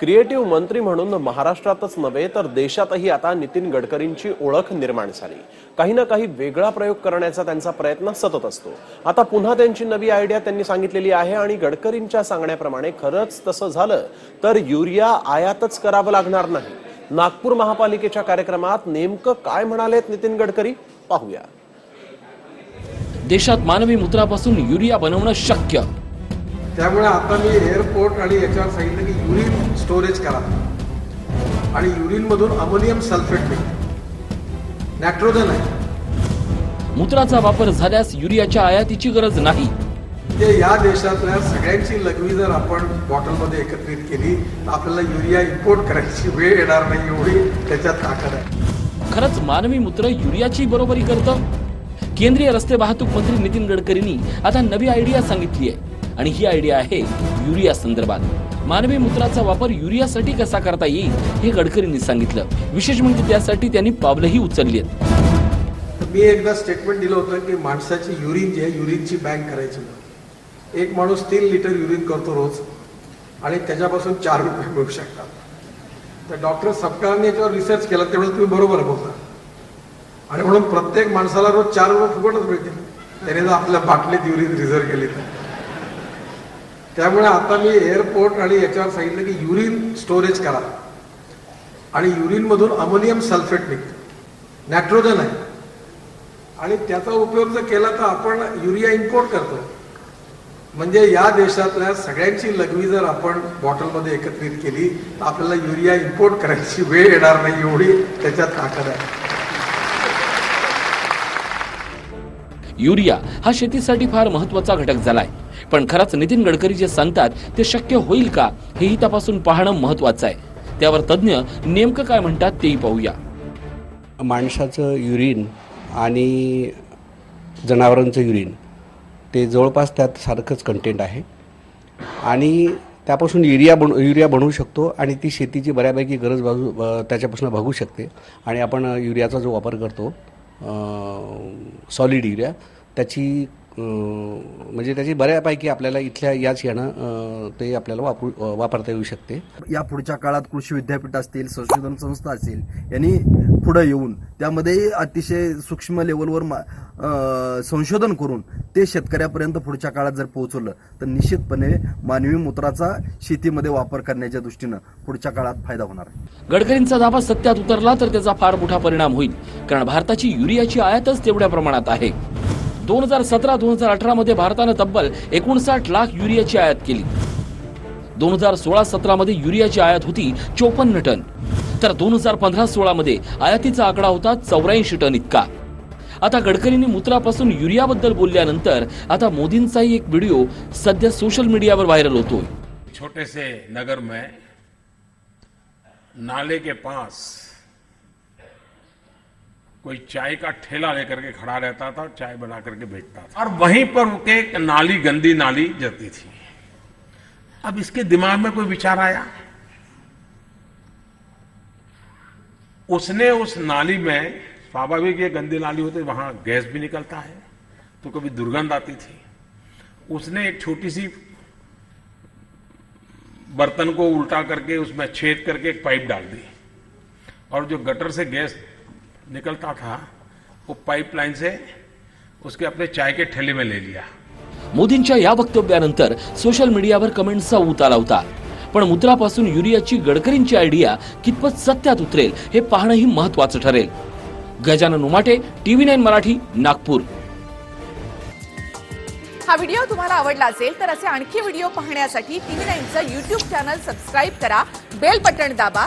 Creative मंत्री म्हणून महाराष्ट्रातच नव्हे तर देशातही आता नितीन गडकरींची ओळख निर्माण झाली. काही ना काही वेगळा प्रयोग करण्याचा त्यांचा प्रयत्न सतत असतो. आता पुन्हा त्यांची नवी आयडिया त्यांनी सांगितलेली आहे आणि गडकरींच्या सांगण्याप्रमाणे खरंच तसं झालं तर युरिया आयातच करावं लागणार नाही. नागपूर महापालिकेच्या कार्यक्रमात नेमकं काय म्हणालेत नितीन गडकरी? पाहूया. देशात मानवी मूत्रापासून युरिया बनवणं शक्य. त्यामुळे आता मी एअरपोर्ट आणि याच्यावर सांगितलं की युरिन स्टोरेज करा. आणि युरिनमधून अमोनियम सल्फेट मिळतं नॅट्रोजन आहे. मूत्राचा वापर झाल्यास युरियाच्या आयातीची गरज नाही. ते या देशातल्या सगळ्यांची लघवी जर आपण बॉटलमध्ये एकत्रित केली तर आपल्याला युरिया इम्पोर्ट करायची वेळ येणार नाही एवढी त्याच्यात ताकद आहे. खरंच मानवी मूत्र युरियाची बरोबरी करतं? केंद्रीय रस्ते वाहतूक मंत्री नितीन गडकरींनी आता नवी आयडिया सांगितली आहे. आणि ही आयडिया आहे युरिया संदर्भात. मानवी मूत्राचा वापर युरियासाठी कसा करता येईल हे गडकरींनी सांगितलं. विशेष म्हणजे त्यासाठी त्यांनी पावलंही उचलली आहेत मी एकदा स्टेटमेंट दिलं होतं की माणसाची युरिन जी आहे युरिनची बँक करायची. एक माणूस तीन लिटर युरिन करतो रोज आणि त्याच्यापासून चार रुपये मिळू शकतात. तर डॉक्टर सपकाळांनी याच्यावर रिसर्च केला त्यामुळे तुम्ही बरोबर बोलता. आणि म्हणून प्रत्येक माणसाला रोज चार रुपये फुकटच मिळतील. त्याने जर आपल्या बाटलीत युरिन रिझर्व केली तर. त्यामुळे आता मी एअरपोर्ट आणि याच्यावर सांगितलं की युरिन स्टोरेज करा. आणि युरिनमधून अमोनियम सल्फेट निघतं. नायट्रोजन आहे. आणि त्याचा उपयोग जर केला तर आपण युरिया इम्पोर्ट करतो. म्हणजे या देशातल्या सगळ्यांची लघवी जर आपण बॉटलमध्ये एकत्रित केली तर आपल्याला युरिया इम्पोर्ट करायची वेळ येणार नाही एवढी त्याच्यात ताकद आहे. युरिया हा शेतीसाठी फार महत्त्वाचा घटक झालाय. पण खरंच नितीन गडकरी जे सांगतात ते शक्य होईल का हेही तपासून पाहणं महत्वाचं आहे. त्यावर तज्ज्ञ नेमकं काय म्हणतात तेही पाहूया. माणसाचं युरिन आणि जनावरांचं युरिन ते जवळपास त्यात सारखंच कंटेंट आहे. आणि त्यापासून युरिया बन युरिया बनवू शकतो आणि ती शेतीची बऱ्यापैकी गरज भागू त्याच्यापासून भागू शकते. आणि आपण युरियाचा जो वापर करतो सॉलिड युरिया त्याची म्हणजे त्याची बऱ्यापैकी आपल्याला इथल्या याच यानं ते आपल्याला वापरू वापरता येऊ शकते. या पुढच्या काळात कृषी विद्यापीठ असतील संशोधन संस्था असेल यांनी पुढे येऊन त्यामध्ये अतिशय सूक्ष्म लेवलवर संशोधन करून ते शेतकऱ्यापर्यंत पुढच्या काळात जर पोहोचवलं तर निश्चितपणे मानवी मूत्राचा शेतीमध्ये वापर करण्याच्या दृष्टीनं पुढच्या काळात फायदा होणार आहे. गडकरींचा दावा सत्यात उतरला तर त्याचा फार मोठा परिणाम होईल कारण भारताची युरियाची आयातच तेवढ्या प्रमाणात आहे. दोन हजार सतरा दोन हजार अठरामध्ये भारतानं तब्बल एकोणसाठ लाख युरियाची आयात केली. दोन हजार सोळा सतरामध्ये युरियाची आयात होती चोपन्न टन. तर दोन हजार पंधरा सोळामध्ये आयातीचा आकडा होता चौऱ्याऐंशी टन इतका. आता गडकरींनी मूत्रापासून युरियाबद्दल बोलल्यानंतर आता मोदींचाही एक व्हिडिओ सध्या सोशल मीडियावर व्हायरल होतोय. छोटेसे नगर में नाले के पास कोई चाय का ठेला लेकर के खड़ा रहता था, चाय बना करके बेचता था। और वहीं पर उनके नाली, गंदी नाली जाती थी। अब इसके दिमाग में कोई विचार आया? उसने उस नाली में, स्वाभाविक ये गंदी नाली होती, वहाँ गैस भी निकलता है तो कभी दुर्गंध आती थी। उसने एक छोटी सी बर्तन को उल्टा करके उसमें छेद करके एक पाइप डाल दी। और जो गटर से गैस निकलता था वो पाइपलाइन से उसके अपने चाय के ठेले में ले लिया। मोदींच्या या वक्तव्यानंतर सोशल मीडियावर कमेंट्सचा ऊत आला होता. पण मूत्रापासून युरियाची गडकरींची आयडिया कितपत सत्यात उतरेल हे पाहणंही महत्वाचं ठरेल. Gajanan Umate TV nine Marathi Nagpur. हा व्हिडिओ तुम्हाला आवडला असेल तर असे आणखी व्हिडिओ पाहण्यासाठी टीव्ही नाईनचं युट्यूब चॅनल सबस्क्राईब करा बेल बटण दाबा